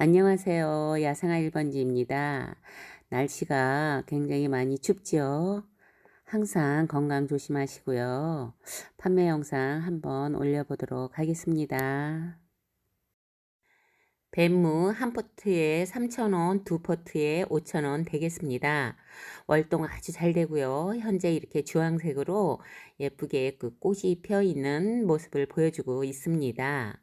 안녕하세요. 야생아 1번지입니다. 날씨가 굉장히 많이 춥죠? 항상 건강 조심하시고요. 판매 영상 한번 올려보도록 하겠습니다. 뱀무 한 포트에 3,000원, 두 포트에 5,000원 되겠습니다. 월동 아주 잘 되고요. 현재 이렇게 주황색으로 예쁘게 그 꽃이 펴 있는 모습을 보여주고 있습니다.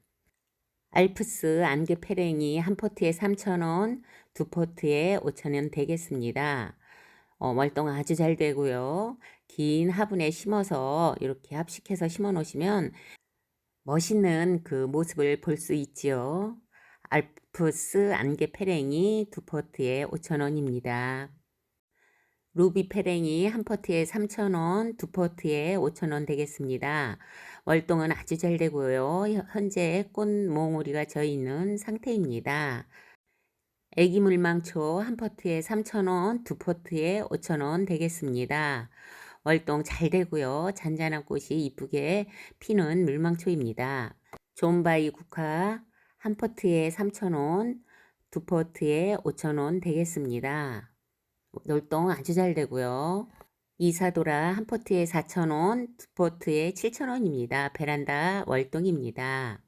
알프스 안개 페랭이 한 포트에 3,000원, 두 포트에 5,000원 되겠습니다. 어, 월동 아주 잘 되고요. 긴 화분에 심어서 이렇게 합식해서 심어 놓으시면 멋있는 그 모습을 볼 수 있지요. 알프스 안개 페랭이 두 포트에 5,000원입니다. 루비 페랭이 한 포트에 3,000원, 두 포트에 5,000원 되겠습니다. 월동은 아주 잘 되고요. 현재 꽃몽우리가 져 있는 상태입니다. 애기 물망초 한 포트에 3,000원, 두 포트에 5,000원 되겠습니다. 월동 잘 되고요. 잔잔한 꽃이 이쁘게 피는 물망초입니다. 존바이 국화 한 포트에 3,000원, 두 포트에 5,000원 되겠습니다. 월동 아주 잘 되고요. 이사도라 한 포트에 4,000원, 두 포트에 7,000원입니다. 베란다 월동입니다.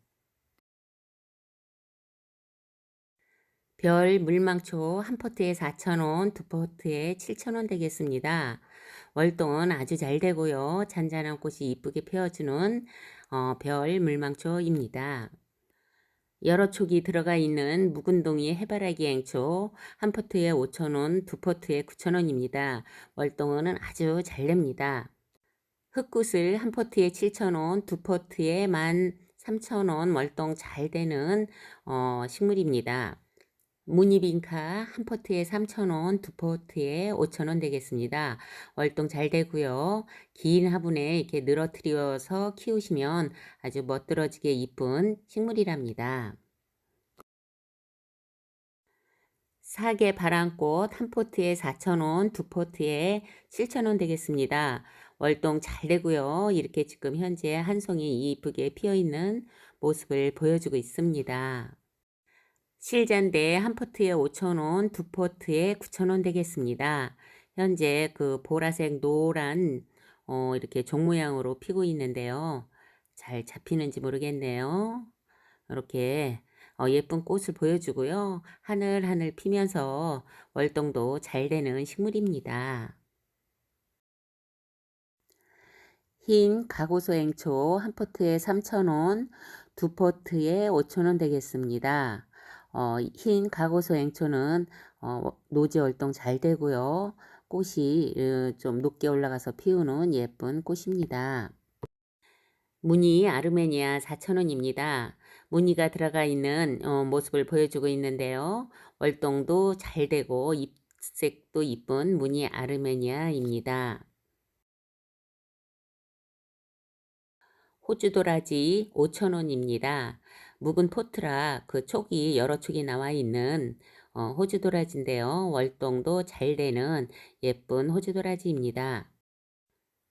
별 물망초 한 포트에 4,000원, 두 포트에 7,000원 되겠습니다. 월동은 아주 잘 되고요. 잔잔한 꽃이 이쁘게 피어주는 어, 별 물망초입니다. 여러 촉이 들어가 있는 묵은동이 해바라기 앵초 한 포트에 5,000원, 두 포트에 9,000원입니다. 월동어는 아주 잘 냅니다. 흑굿을 한 포트에 7,000원, 두 포트에 13,000원 월동 잘 되는 어, 식물입니다. 무늬빈카 한 포트에 3,000원, 두 포트에 5,000원 되겠습니다. 월동 잘 되고요. 긴 화분에 이렇게 늘어뜨려서 키우시면 아주 멋들어지게 이쁜 식물이랍니다. 사계 바람꽃 한 포트에 4,000원, 두 포트에 7,000원 되겠습니다. 월동 잘 되고요. 이렇게 지금 현재 한 송이 이쁘게 피어 있는 모습을 보여주고 있습니다. 실잔대 한 포트에 5,000원, 두 포트에 9,000원 되겠습니다. 현재 그 보라색 노란 어, 이렇게 종 모양으로 피고 있는데요. 잘 잡히는지 모르겠네요. 이렇게 어, 예쁜 꽃을 보여주고요. 하늘하늘 피면서 월동도 잘 되는 식물입니다. 흰 가고소 행초 한 포트에 3,000원, 두 포트에 5,000원 되겠습니다. 어, 흰 가고소 앵초는 어, 노지 활동 잘 되고요. 꽃이 어, 좀 높게 올라가서 피우는 예쁜 꽃입니다. 무늬 아르메니아 4,000원입니다. 무늬가 들어가 있는 어, 모습을 보여주고 있는데요. 월동도 잘 되고 잎색도 이쁜 무늬 아르메니아입니다. 호주 도라지 5,000원입니다. 묵은 포트라 그 촉이 여러 촉이 나와 있는 어, 호주 도라지인데요. 월동도 잘 되는 예쁜 호주 도라지입니다.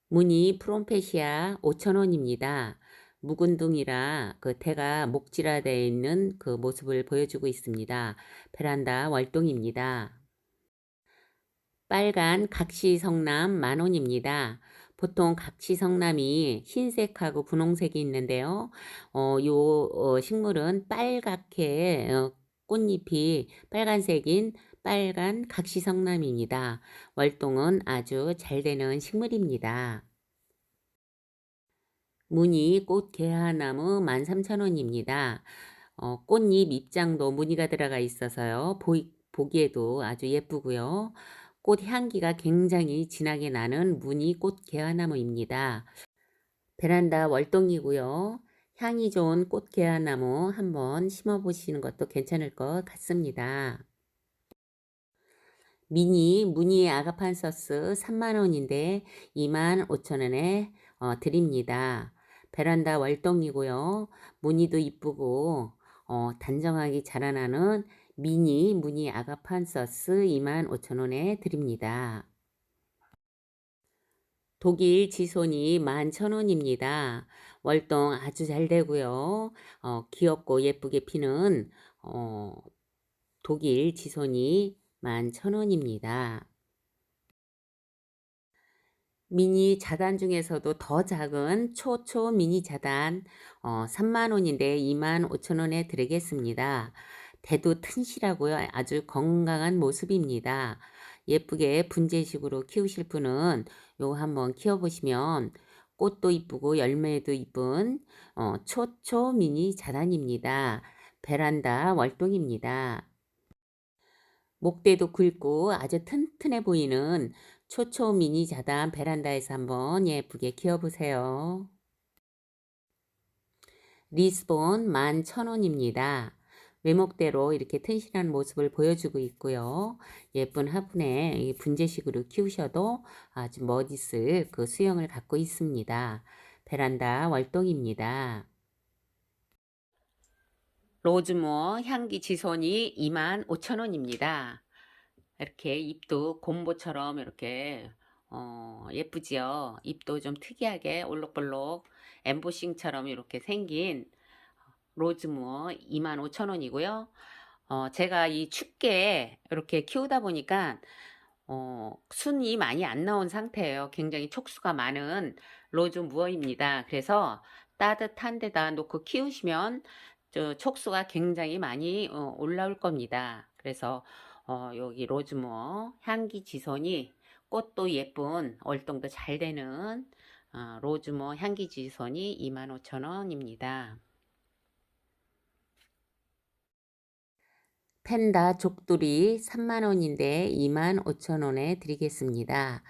무늬 프롬페시아 5,000원입니다. 묵은 둥이라 그 대가 목질화되어 있는 그 모습을 보여주고 있습니다. 베란다 월동입니다. 빨간 각시 성남 만원입니다. 보통 각시 성남이 흰색하고 분홍색이 있는데요. 어, 요 어, 식물은 빨갛게 어, 꽃잎이 빨간색인 빨간 각시 성남입니다. 월동은 아주 잘 되는 식물입니다. 무늬 꽃 개화나무 13,000원입니다. 어, 꽃잎 입장도 무늬가 들어가 있어서요. 보이, 보기에도 아주 예쁘고요. 꽃 향기가 굉장히 진하게 나는 무늬 꽃 개화나무입니다. 베란다 월동이고요. 향이 좋은 꽃 개화나무 한번 심어 보시는 것도 괜찮을 것 같습니다. 미니 무늬 아가판서스 3만원인데 25,000원에 어, 드립니다. 베란다 월동이고요. 무늬도 이쁘고 어, 단정하게 자라나는 미니 무늬 아가판서스 25,000원에 드립니다. 독일 지손이 11,000원입니다. 월동 아주 잘 되고요. 어, 귀엽고 예쁘게 피는 어, 독일 지손이 11,000원입니다. 미니 자단 중에서도 더 작은 초초 미니 자단 어, 3만원인데 25,000원에 드리겠습니다. 대도 튼실하고요. 아주 건강한 모습입니다. 예쁘게 분재식으로 키우실 분은 요거 한번 키워보시면 꽃도 이쁘고 열매도 이쁜 어, 초초 미니 자단입니다. 베란다 월동입니다. 목대도 굵고 아주 튼튼해 보이는 초초 미니 자단 베란다에서 한번 예쁘게 키워보세요. 리스본 11,000원입니다. 외목대로 이렇게 튼실한 모습을 보여주고 있고요. 예쁜 화분에 분재식으로 키우셔도 아주 멋있을 그 수영을 갖고 있습니다. 베란다 월동입니다. 로즈모 향기 지손이 25,000원입니다. 이렇게 잎도 곰보처럼 이렇게 어, 예쁘지요. 잎도 좀 특이하게 올록볼록 엠보싱처럼 이렇게 생긴 로즈무어 25,000원이고요. 어, 제가 이 춥게 이렇게 키우다 보니까 어, 순이 많이 안 나온 상태예요. 굉장히 촉수가 많은 로즈 무어입니다. 그래서 따뜻한 데다 놓고 키우시면 저 촉수가 굉장히 많이 어, 올라올 겁니다. 그래서 어, 여기 로즈무어 향기 지손이 꽃도 예쁜 월동도 잘 되는 어, 로즈무어 향기 지손이 25,000원입니다. 펜다 족돌이 3만원인데 25,000원에 드리겠습니다.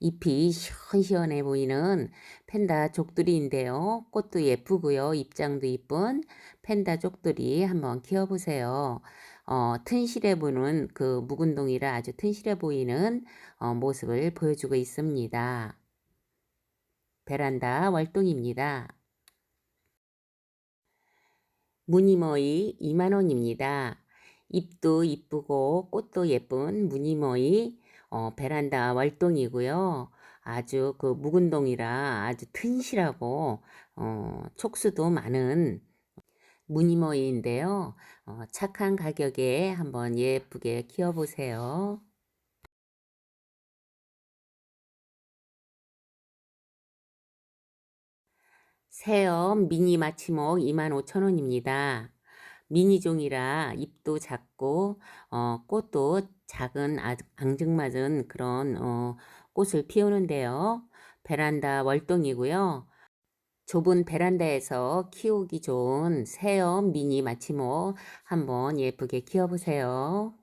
잎이 시원시원해 보이는 펜다 족두리인데요. 꽃도 예쁘고요. 입장도 이쁜 펜다 족두리 한번 키워보세요. 어, 튼실해 보는 그 묵은 동이라 아주 튼실해 보이는 어, 모습을 보여주고 있습니다. 베란다 월동입니다. 무늬머이 2만원입니다. 잎도 이쁘고 꽃도 예쁜 무늬머이 어, 베란다 월동이고요. 아주 그 묵은동이라 아주 튼실하고 어, 촉수도 많은 무늬머이인데요. 어, 착한 가격에 한번 예쁘게 키워보세요. 새엄 미니 마치목 25,000원입니다. 미니종이라 잎도 작고 어, 꽃도 작은 아, 앙증맞은 그런 어, 꽃을 피우는데요. 베란다 월동이고요. 좁은 베란다에서 키우기 좋은 새엄 미니 마치모 한번 예쁘게 키워보세요.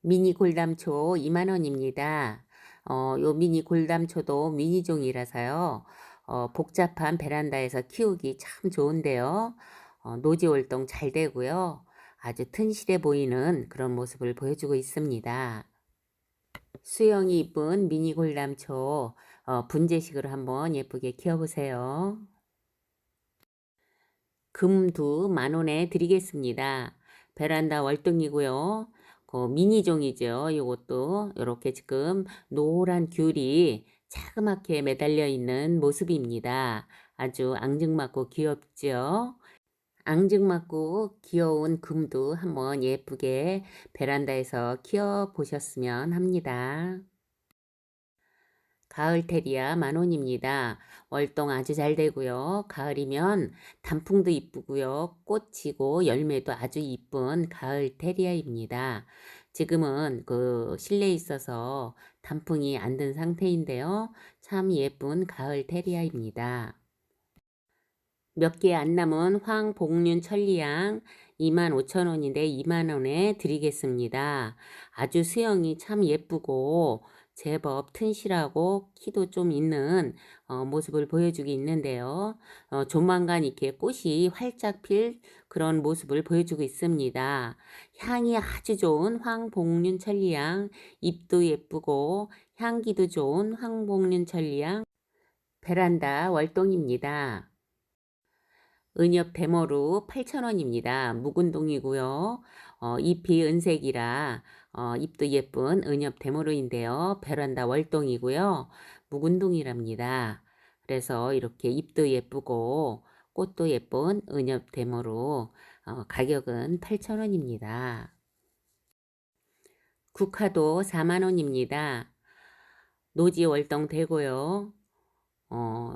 미니 골담초 2만원입니다. 어, 요 미니 골담초도 미니종이라서요. 어, 복잡한 베란다에서 키우기 참 좋은데요. 어, 노지 활동 잘 되고요. 아주 튼실해 보이는 그런 모습을 보여주고 있습니다. 수영이 이쁜 미니 골담초 어, 분재식으로 한번 예쁘게 키워보세요. 금두 만원에 드리겠습니다. 베란다 월등이고요. 그 미니종이죠. 이것도 이렇게 지금 노란 귤이 자그맣게 매달려 있는 모습입니다. 아주 앙증맞고 귀엽죠. 앙증맞고 귀여운 금도 한번 예쁘게 베란다에서 키워 보셨으면 합니다. 가을 테리아 만원입니다. 월동 아주 잘 되고요. 가을이면 단풍도 이쁘고요. 꽃이고 열매도 아주 이쁜 가을 테리아입니다. 지금은 그 실내에 있어서 단풍이 안 든 상태인데요. 참 예쁜 가을 테리아입니다. 몇 개 안 남은 황복륜 천리양 25,000원인데 2만원에 드리겠습니다. 아주 수영이 참 예쁘고 제법 튼실하고 키도 좀 있는 어, 모습을 보여주고 있는데요. 어, 조만간 이렇게 꽃이 활짝 필 그런 모습을 보여주고 있습니다. 향이 아주 좋은 황복륜 천리향, 잎도 예쁘고 향기도 좋은 황복륜 천리향 베란다 월동입니다. 은엽 대머루 8,000원입니다. 묵은 동이고요. 어, 잎이 은색이라 어, 잎도 예쁜 은엽 대머루인데요. 베란다 월동이고요. 묵은 동이랍니다. 그래서 이렇게 잎도 예쁘고 꽃도 예쁜 은엽 대머루 어, 가격은 8,000원입니다. 국화도 4만원입니다. 노지 월동 되고요. 어,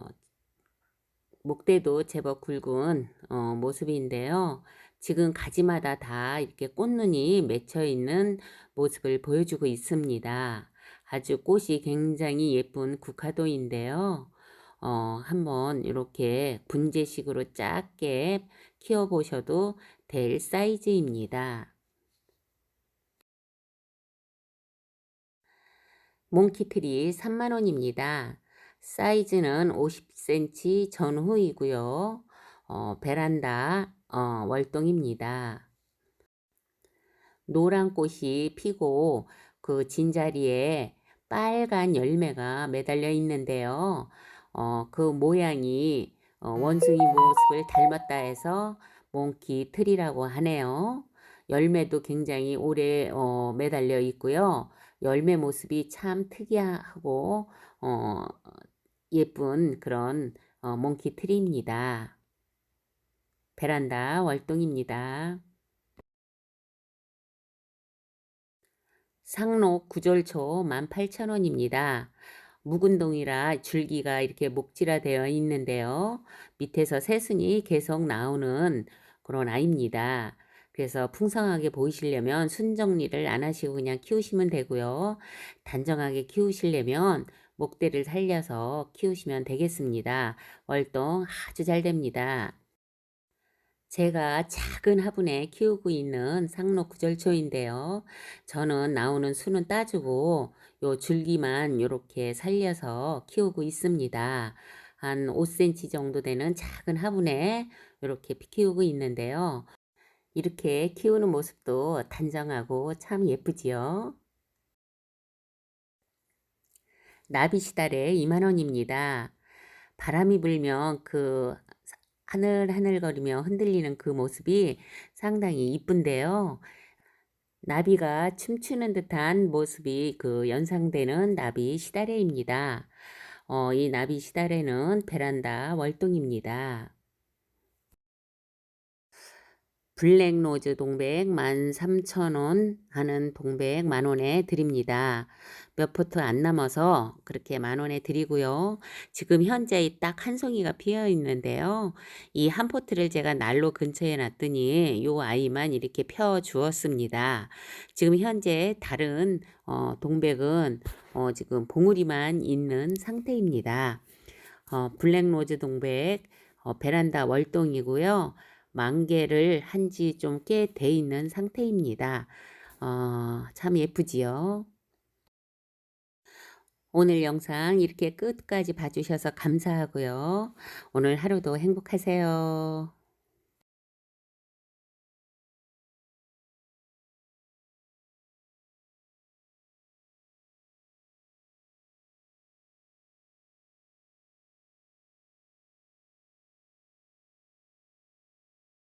목대도 제법 굵은 어, 모습인데요. 지금 가지마다 다 이렇게 꽃눈이 맺혀 있는 모습을 보여주고 있습니다. 아주 꽃이 굉장히 예쁜 국화도인데요. 어, 한번 이렇게 분재식으로 작게 키워보셔도 될 사이즈입니다. 몽키트리 3만원입니다. 사이즈는 50cm 전후이고요. 어, 베란다 어, 월동입니다. 노란 꽃이 피고 그 진자리에 빨간 열매가 매달려 있는데요. 어, 그 모양이 어, 원숭이 모습을 닮았다 해서 몽키 트리라고 하네요. 열매도 굉장히 오래 어, 매달려 있고요. 열매 모습이 참 특이하고 어, 예쁜 그런 어, 몽키 트리입니다. 베란다 월동입니다. 상록 구절초 18,000원입니다. 묵은 동이라 줄기가 이렇게 목질화 되어 있는데요. 밑에서 새순이 계속 나오는 그런 아이입니다. 그래서 풍성하게 보이시려면 순정리를 안 하시고 그냥 키우시면 되고요. 단정하게 키우시려면 목대를 살려서 키우시면 되겠습니다. 월동 아주 잘 됩니다. 제가 작은 화분에 키우고 있는 상록 구절초인데요. 저는 나오는 수는 따주고 요 줄기만 이렇게 살려서 키우고 있습니다. 한 5cm 정도 되는 작은 화분에 이렇게 키우고 있는데요. 이렇게 키우는 모습도 단정하고 참 예쁘지요. 나비시달에 2만원입니다. 바람이 불면 그 하늘하늘거리며 흔들리는 그 모습이 상당히 이쁜데요. 나비가 춤추는 듯한 모습이 그 연상되는 나비 시다레입니다. 어, 이 나비 시다레는 베란다 월동입니다. 블랙로즈 동백 13,000원 하는 동백 만원에 드립니다. 몇 포트 안 남아서 그렇게 만원에 드리고요. 지금 현재 딱 한 송이가 피어 있는데요. 이 한 포트를 제가 난로 근처에 놨더니 요 아이만 이렇게 펴 주었습니다. 지금 현재 다른 어, 동백은 어, 지금 봉우리만 있는 상태입니다. 어, 블랙로즈 동백 어, 베란다 월동이고요. 만개를 한 지 좀 꽤 돼 있는 상태입니다. 어, 참 예쁘지요? 오늘 영상 이렇게 끝까지 봐주셔서 감사하고요. 오늘 하루도 행복하세요.